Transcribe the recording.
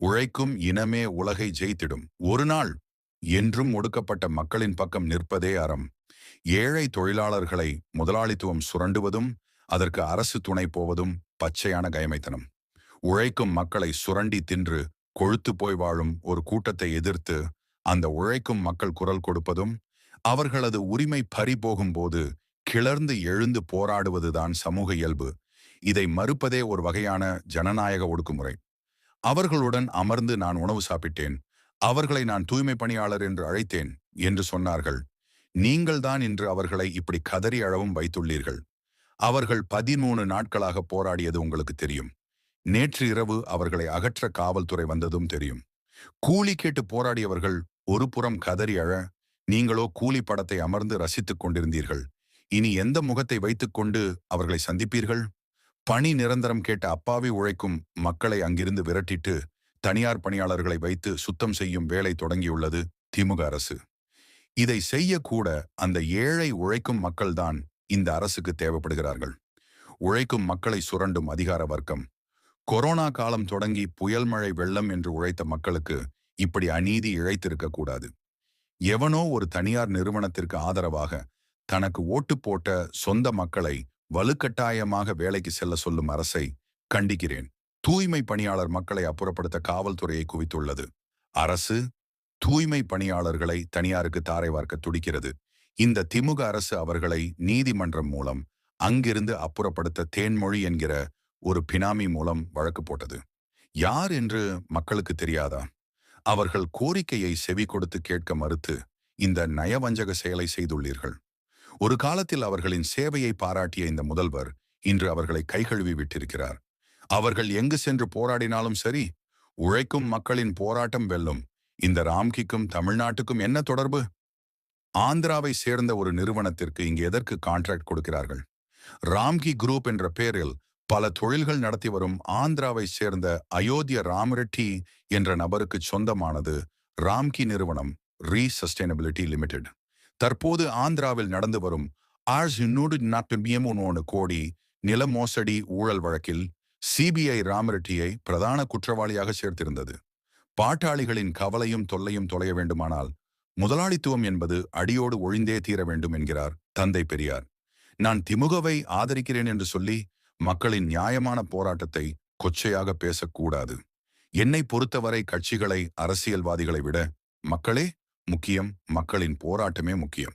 உழைக்கும் இனமே உலகை ஜெயித்திடும். ஒரு நாள் என்றும் ஒடுக்கப்பட்ட மக்களின் பக்கம் நிற்பதே அறம். ஏழை தொழிலாளர்களை முதலாளித்துவம் சுரண்டுவதும் அதற்கு அரசு துணை போவதும் பச்சையான கயமைத்தனம். உழைக்கும் மக்களை சுரண்டி தின்று கொழுத்து போய் வாழும் ஒரு கூட்டத்தை எதிர்த்து அந்த உழைக்கும் மக்கள் குரல் கொடுப்பதும் அவர்களது உரிமை பறி போகும்போது கிளர்ந்து எழுந்து போராடுவதுதான் சமூக இயல்பு. இதை மறுப்பதே ஒரு வகையான ஜனநாயக ஒடுக்குமுறை. அவர்களுடன் அமர்ந்து நான் உணவு சாப்பிட்டேன். அவர்களை நான் தூய்மை பணியாளர் என்று அழைத்தேன் என்று சொன்னார்கள். நீங்கள்தான் இன்று அவர்களை இப்படி கதறி அழவும் வைத்துள்ளீர்கள். அவர்கள் பதிமூணு நாட்களாக போராடியது உங்களுக்கு தெரியும். நேற்று இரவு அவர்களை அகற்ற காவல்துறை வந்ததும் தெரியும். கூலி கேட்டு போராடியவர்கள் ஒரு புறம் கதறி அழ நீங்களோ கூலி படத்தை அமர்ந்து ரசித்துக் கொண்டிருந்தீர்கள். இனி எந்த முகத்தை வைத்துக்கொண்டு அவர்களை சந்திப்பீர்கள்? பணி நிரந்தரம் கேட்ட அப்பாவி உழைக்கும் மக்களை அங்கிருந்து விரட்டிட்டு தனியார் பணியாளர்களை வைத்து சுத்தம் செய்யும் வேலை தொடங்கியுள்ளது திமுக அரசு. இதை செய்யக்கூட அந்த ஏழை உழைக்கும் மக்கள்தான் இந்த அரசுக்கு தேவைப்படுகிறார்கள். உழைக்கும் மக்களை சுரண்டும் அதிகார வர்க்கம். கொரோனா காலம் தொடங்கி புயல் மழை வெள்ளம் என்று உழைத்த மக்களுக்கு இப்படி அநீதி இழைத்திருக்க கூடாது. எவனோ ஒரு தனியார் நிறுவனத்திற்கு ஆதரவாக தனக்கு ஓட்டு போட்ட சொந்த மக்களை வலுக்கட்டாயமாக வேலைக்கு செல்ல சொல்லும் அரசை கண்டிக்கிறேன். தூய்மை பணியாளர் மக்களை அப்புறப்படுத்த காவல்துறையை குவித்துள்ளது. அரசு தூய்மை பணியாளர்களை தனியாருக்கு தாரை வார்க்க துடிக்கிறது. இந்த திமுக அரசு அவர்களை நீதிமன்றம் மூலம் அங்கிருந்து அப்புறப்படுத்த தேன்மொழி என்கிற ஒரு பினாமி மூலம் வழக்கு போட்டது. யார் என்று மக்களுக்கு தெரியாதா? அவர்கள் கோரிக்கையை செவி கொடுத்து கேட்க மறுத்து இந்த நயவஞ்சக செயலை செய்துள்ளீர்கள். ஒரு காலத்தில் அவர்களின் சேவையை பாராட்டிய இந்த முதல்வர் இன்று அவர்களை கைகழுவி விட்டிருக்கிறார். அவர்கள் எங்கு சென்று போராடினாலும் சரி உழைக்கும் மக்களின் போராட்டம் வெல்லும். இந்த ராம்கிக்கும் தமிழ்நாட்டுக்கும் என்ன தொடர்பு? ஆந்திராவை சேர்ந்த ஒரு நிறுவனத்திற்கு இங்கு எதற்கு கான்ட்ராக்ட் கொடுக்கிறார்கள்? ராம்கி குரூப் என்ற பெயரில் பல தொழில்கள் நடத்தி வரும் ஆந்திராவை சேர்ந்த அயோத்திய ராமரெட்டி என்ற நபருக்கு சொந்தமானது ராம்கி நிறுவனம் ரீ சஸ்டைனபிலிட்டி லிமிடெட். தற்போது ஆந்திராவில் நடந்து வரும் ஆர்ஸ் நாட்டு நாற்பது கோடி நில மோசடி ஊழல் வழக்கில் சிபிஐ ராமரெட்டியை பிரதான குற்றவாளியாக சேர்த்திருந்தது. பாட்டாளிகளின் கவலையும் தொல்லையும் தொலைய வேண்டுமானால் முதலாளித்துவம் என்பது அடியோடு ஒழிந்தே தீர வேண்டும் என்கிறார் தந்தை பெரியார். நான் திமுகவை ஆதரிக்கிறேன் என்று சொல்லி மக்களின் நியாயமான போராட்டத்தை கொச்சையாக பேசக்கூடாது. என்னை பொறுத்தவரை கட்சிகளை அரசியல்வாதிகளை விட மக்களே முக்கியம். மக்களின் போராட்டமே முக்கியம்.